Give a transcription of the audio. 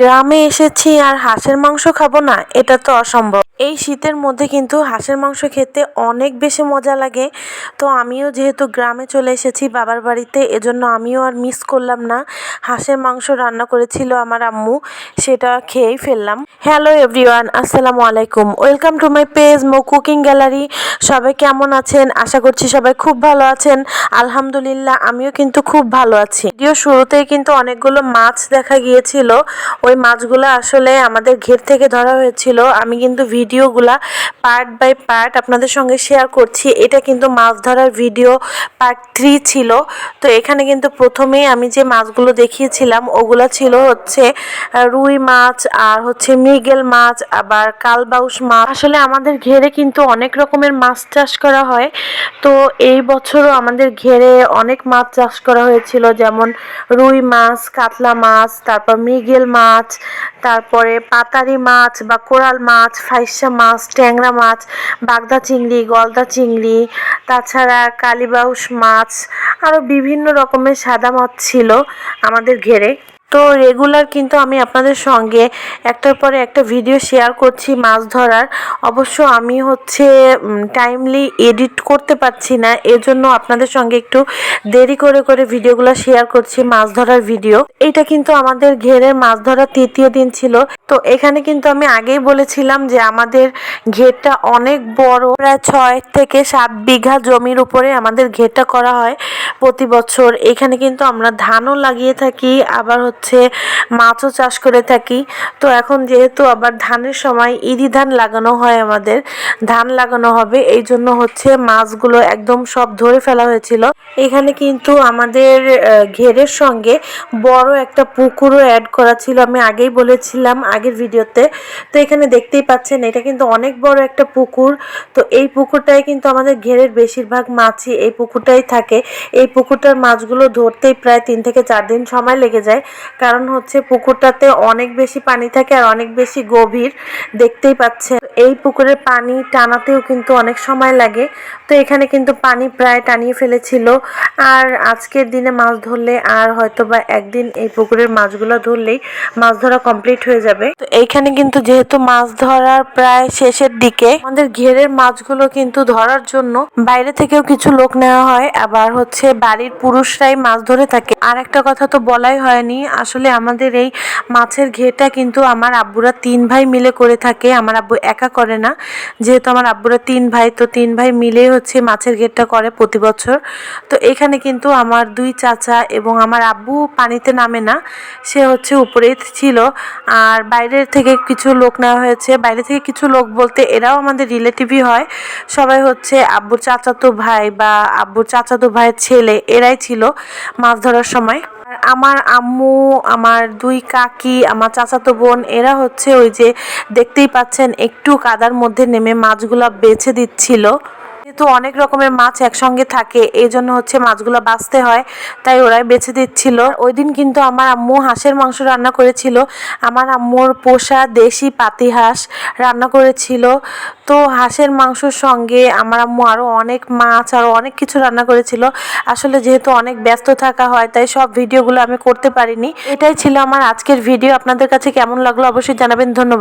গ্রামে এসেছি আর হাঁসের মাংস খাব না, এটা তো অসম্ভব। এই শীতের মধ্যে কিন্তু হাঁসের মাংস খেতে অনেক বেশি মজা লাগে। তো আমিও যেহেতু গ্রামে চলে এসেছি বাবার বাড়িতে, এজন্য আমিও আর মিস করলাম না। হাঁসের মাংস রান্না করেছিল আমার আম্মু, সেটা খেয়েই ফেললাম। হ্যালো এভরিওয়ান আসসালামু আলাইকুম। ওয়েলকাম টু মাই পেজ মো কুকিং গ্যালারি সবাই কেমন আছেন? আশা করছি সবাই খুব ভালো আছেন। আলহামদুলিল্লাহ, আমিও কিন্তু খুব ভালো আছি। ভিডিও শুরুতেই কিন্তু অনেকগুলো মাছ দেখা গিয়েছিল। ওই মাছগুলো আসলে আমাদের ঘের থেকে ধরা হয়েছিল। আমি কিন্তু ভিডিওগুলা পার্ট বাই পার্ট আপনাদের সঙ্গে শেয়ার করছি। এটা কিন্তু মাছ ধরার ভিডিও পার্ট থ্রি ছিল। তো এখানে কিন্তু প্রথমেই আমি যে মাছগুলো দেখিয়েছিলাম, ওগুলো ছিল হচ্ছে রুই মাছ, আর হচ্ছে মৃগেল মাছ, আবার কালবাউস মাছ। আসলে আমাদের ঘেরে কিন্তু অনেক রকমের মাছ চাষ করা হয়। তো এই বছরও আমাদের ঘেরে অনেক মাছ চাষ করা হয়েছিল। যেমন রুই মাছ, কাতলা মাছ, তারপর মৃগেল মাছ তারপরে পাতারি মাছ বা কোরাল মাছ, ফাইসা মাছ, ট্যাংরা মাছ, বাগদা চিংড়ি, গলদা চিংড়ি, তাছাড়া কালিবাউস মাছ আরও বিভিন্ন রকমের সাদা মাছ ছিল আমাদের ঘেরে। তো রেগুলার কিন্তু আমি আপনাদের সঙ্গে একটার পরে একটা ভিডিও শেয়ার করছি মাছ ধরার। অবশ্য আমি হচ্ছে টাইমলি এডিট করতে পারছি না, এজন্য আপনাদের সঙ্গে একটু দেরি করে করে ভিডিওগুলো শেয়ার করছি, মাছ ধরার ভিডিও এটা কিন্তু আমাদের ঘেরের মাছ ধরার তৃতীয় দিন ছিল। তো এখানে কিন্তু আমি আগেই বলেছিলাম যে আমাদের ঘেরটা অনেক বড়, প্রায় ছয় থেকে সাত বিঘা জমির উপরে আমাদের ঘেরটা করা হয় প্রতি বছর। এখানে কিন্তু আমরা ধানও লাগিয়ে থাকি, আবার হচ্ছে মাছও চাষ করে থাকি। তো এখন যেহেতু আবার ধানের সময় ইরি ধান লাগানো হয় আমাদের, ধান লাগানো হবে। এই জন্য হচ্ছে মাছগুলো একদম সব ধরে ফেলা হয়েছিল। এখানে কিন্তু আমাদের ঘেরের সঙ্গে বড় একটা পুকুরও অ্যাড করা ছিল। আমি আগেই বলেছিলাম আগের ভিডিওতে। তো এখানে দেখতেই পাচ্ছেন, এটা কিন্তু অনেক বড় একটা পুকুর। তো এই পুকুরটাই কিন্তু আমাদের ঘেরের বেশিরভাগ মাছই এই পুকুরটাই থাকে। এই পুকুরটার মাছগুলো ধরতেই প্রায় তিন থেকে চার দিন সময় লেগে যায়। কারণ হচ্ছে পুকুরটাতে অনেক বেশি পানি থাকে আর অনেক বেশি গভীর দেখতেই পাচ্ছেন এই পুকুরের পানি টানাতেও কিন্তু অনেক সময় লাগে। তো এখানে কিন্তু পানি প্রায় টানিয়ে ফেলেছিল। আর আজকের দিনে মাছ ধরলে আর হয়তো বা একদিন এই পুকুরের মাছগুলো ধরলেই মাছ ধরা কমপ্লিট হয়ে যাবে। তো এইখানে কিন্তু যেহেতু মাছ ধরার প্রায় শেষের দিকে, আমাদের ঘেরের মাছগুলো কিন্তু ধরার জন্য বাইরে থেকেও কিছু লোক নেওয়া হয়। আবার হচ্ছে বাড়ির পুরুষরাই মাছ ধরে থাকে। আর একটা কথা তো বলাই হয়নি আসলে আমাদের এই মাছের ঘেটা কিন্তু আমার আব্বুরা তিন ভাই মিলে করে থাকে। আমার আব্বু একা করে না। যেহেতু আমার আব্বুরা তিন ভাই, তো তিন ভাই মিলে হচ্ছে মাছের ঘেরটা করে প্রতি বছর। তো এখানে কিন্তু আমার দুই চাচা এবং আমার আব্বু পানিতে নামে না। সে হচ্ছে উপরেই ছিল। আর বাইরের থেকে কিছু লোক নেওয়া হয়েছে। বাইরে থেকে কিছু লোক বলতে এরাও আমাদের রিলেটিভই হয়। সবাই হচ্ছে আব্বুর চাচাতো ভাই বা আব্বুর চাচাতো ভাইয়ের ছেলে, এরাই ছিল মাছ ধরার সময়। আমার আম্মু, আমার দুই কাকি, আমার চাচাতো বোন, এরা হচ্ছে ওই যে দেখতেই পাচ্ছেন একটু কাদার মধ্যে নেমে মাছগুলা বেছে দিচ্ছিল। যেহেতু অনেক রকমের মাছ একসঙ্গে থাকে এই জন্য হচ্ছে মাছগুলো বাঁচতে হয়, তাই ওরাই বেছে দিচ্ছিল। ওই দিন কিন্তু আমার আম্মু হাঁসের মাংস রান্না করেছিল। আমার আম্মুর পোষা দেশি পাতি হাঁস রান্না করেছিল। তো হাঁসের মাংসর সঙ্গে আমার আম্মু আরও অনেক মাছ আরও অনেক কিছু রান্না করেছিল। আসলে যেহেতু অনেক ব্যস্ত থাকা হয়, তাই সব ভিডিওগুলো আমি করতে পারিনি। এটাই ছিল আমার আজকের ভিডিও। আপনাদের কাছে কেমন লাগল অবশ্যই জানাবেন। ধন্যবাদ।